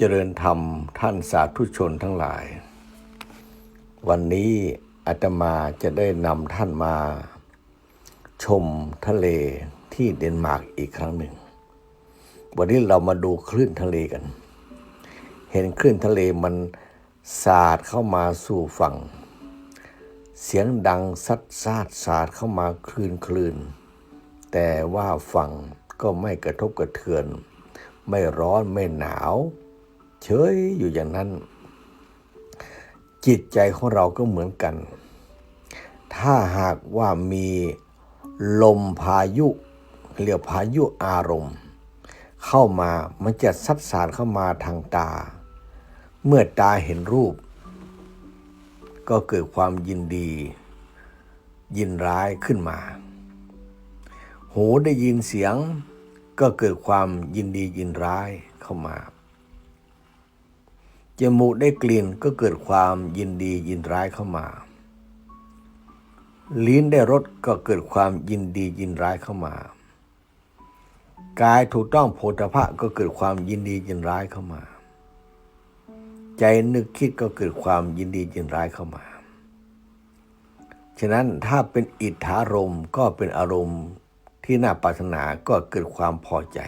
เจริญธรรมท่านสาธุชนทั้งหลาย วันนี้อาตมาจะได้นำท่านมา ชมทะเลที่เดนมาร์กอีกครั้งหนึ่ง วันนี้เรามาดูคลื่นทะเลกัน เห็นคลื่นทะเลมันสาดเข้ามาสู่ฝั่ง เสียงดังซัดซาดสาดเข้ามาคลื่นคลื่น แต่ว่าฝั่งก็ไม่กระทบกระเทือน ไม่ร้อนไม่หนาว เฉยอยู่อย่างนั้น จิตใจของเราก็เหมือนกัน ถ้าหากว่ามีลมพายุเรียกพายุอารมณ์ เข้ามามันจะซัดสาดเข้ามาทางตา เมื่อตาเห็นรูป ก็เกิดความยินดี ยินร้ายขึ้นมา หูได้ยินเสียงก็เกิดความยินดียินร้ายเข้ามา จมูกได้กลิ่นก็เกิดความยินดียินร้ายเข้ามา ลิ้นได้รสก็เกิดความยินดียินร้ายเข้ามา กายถูกต้องโพธพะก็เกิดความยินดียินร้ายเข้ามา ใจนึกคิดก็เกิดความยินดียินร้ายเข้ามา ฉะนั้นถ้าเป็นอิทธารมก็เป็นอารมณ์ที่น่าปรารถนาก็เกิดความพอใจ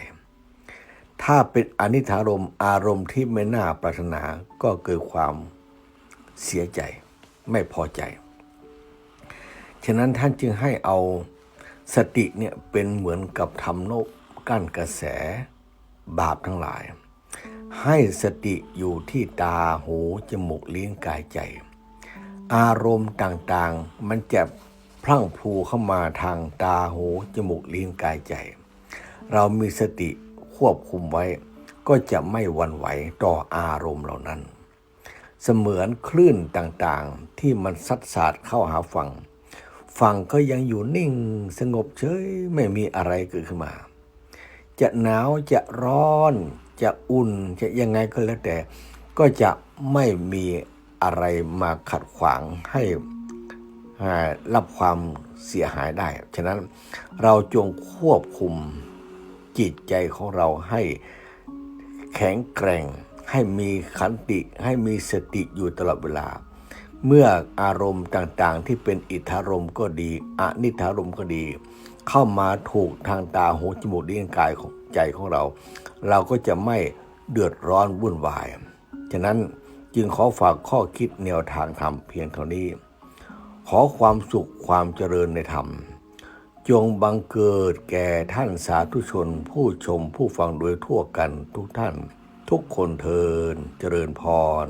ถ้าเป็นอนิธารมณ์อารมณ์ที่ไม่น่าปรารถนาก็เกิดความเสียใจไม่พอใจ ฉะนั้นท่านจึงให้เอาสติเนี่ยเป็นเหมือนกับทำนกกั้นกระแสบาปทั้งหลาย ให้สติอยู่ที่ตาหูจมูกลิ้นกายใจ อารมณ์ต่างๆ มันจะพลั่งพลูเข้ามาทางตาหูจมูกลิ้นกายใจ เรามีสติ ควบคุมไว้ ก็จะไม่วันไหวต่ออารมณ์เหล่านั้น เสมือนคลื่นต่างๆที่มันซัดสาดเข้าหาฝั่ง ฝั่งก็ยังอยู่นิ่งสงบเฉยไม่มีอะไรเกิดขึ้นมา จะหนาวจะร้อนจะอุ่นจะยังไงก็แล้วแต่ ก็จะไม่มีอะไรมาขัดขวางให้รับความเสียหายได้ ฉะนั้นเราจงควบคุม จิตใจของเราให้แข็งแกร่ง ให้มีขันติ ให้มีสติอยู่ตลอดเวลา เมื่ออารมณ์ต่างๆ ที่เป็นอิทธารมณ์ก็ดีอนิธารมณ์ก็ดี เข้ามาถูกทางตาหูจมูกลิ้นกายของใจของเรา เราก็จะไม่เดือดร้อนวุ่นวาย ฉะนั้นจึงขอฝากข้อคิดแนวทางธรรมเพียงเท่านี้ ขอความสุขความเจริญในธรรม จงบังเกิดแก่ท่านสาธุชนผู้ชมผู้ฟังโดยทั่วกันทุกท่าน ทุกคนเทินเจริญพร